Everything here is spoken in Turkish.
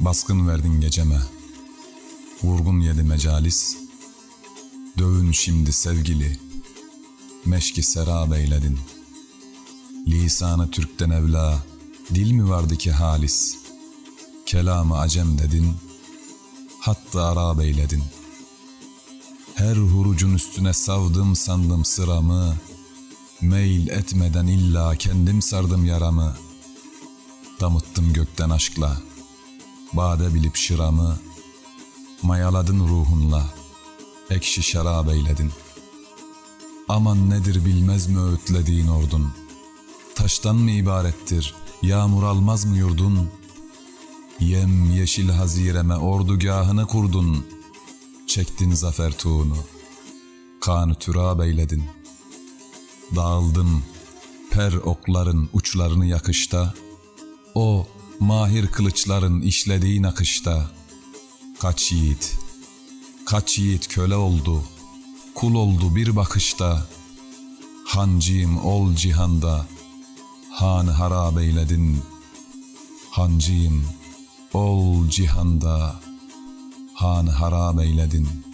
Baskın verdin geceme. Vurgun yedi mecalis. Dövün şimdi sevgili. Meşki serab eyledin. Lisanı Türk'ten evla. Dil mi vardı ki halis? Kelamı acem dedin. Hatta Arab eyledin. Her hurucun üstüne savdım sandım sıramı. Meyil etmeden illa kendim sardım yaramı. Damıttım gökten aşkla. Bade bilip şıramı. Mayaladın ruhunla. Ekşi şarap eyledin. Aman nedir bilmez mi öğütlediğin ordun? Taştan mı ibarettir? Yağmur almaz mı yurdun? Yem yeşil hazireme ordugahını kurdun. Çektin zafer tuğunu. Kanı türab eyledin. Dağıldım. Per okların uçlarını yakışta. O mahir kılıçların işlediği nakışta. Kaç yiğit, kaç yiğit köle oldu. Kul oldu bir bakışta. Hancıyım ol cihanda. Han harab eyledin. Hancıyım ol cihanda. Han harab eyledin.''